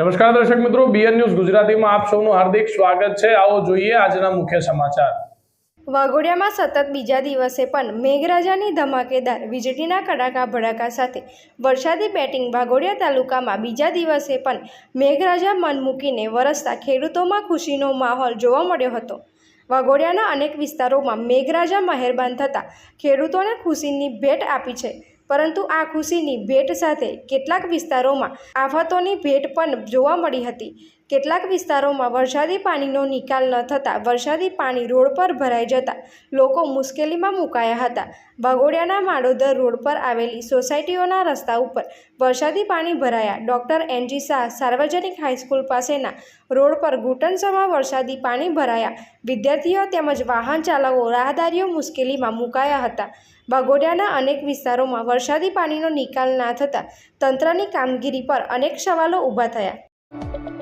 નમસ્કાર દર્શક મિત્રો બીએન ન્યૂઝ ગુજરાતીમાં આપ સૌનું હાર્દિક સ્વાગત છે. આવો જોઈએ આજના મુખ્ય સમાચાર. વાઘોડિયામાં સતત બીજા દિવસે પણ મેઘરાજાની ધમાકેદાર, વીજળીના કડાકા ભડાકા સાથે વરસાદી બેટિંગ વાઘોડિયા તાલુકામાં બીજા દિવસે પણ મેઘરાજા મન મૂકીને વરસતા ખેડૂતોમાં ખુશીનો માહોલ જોવા મળ્યો હતો. વાઘોડિયાના અનેક વિસ્તારોમાં મેઘરાજા મહેરબાન થતાં ખેડૂતોને ખુશીની ભેટ આપી છે. પરંતુ આ ખુશીની ભેટ સાથે કેટલાક વિસ્તારોમાં આફતોની ભેટ પણ જોવા મળી હતી. કેટલાક વિસ્તારોમાં વરસાદી પાણીનો નિકાલ ન થતાં વરસાદી પાણી રોડ પર ભરાઈ જતાં લોકો મુશ્કેલીમાં મુકાયા હતા. વાઘોડિયાના માડોદર રોડ પર આવેલી સોસાયટીઓના રસ્તા ઉપર વરસાદી પાણી ભરાયા. ડૉક્ટર એનજી શાહ સાર્વજનિક હાઈસ્કૂલ પાસેના રોડ પર ઘૂંટણસમાં વરસાદી પાણી ભરાયા. વિદ્યાર્થીઓ તેમજ વાહન ચાલકો રાહદારીઓ મુશ્કેલીમાં મુકાયા હતા. વાઘોડિયાના અનેક વિસ્તારોમાં વરસાદી પાણીનો નિકાલ ના થતાં તંત્રની કામગીરી પર અનેક સવાલો ઊભા થયા.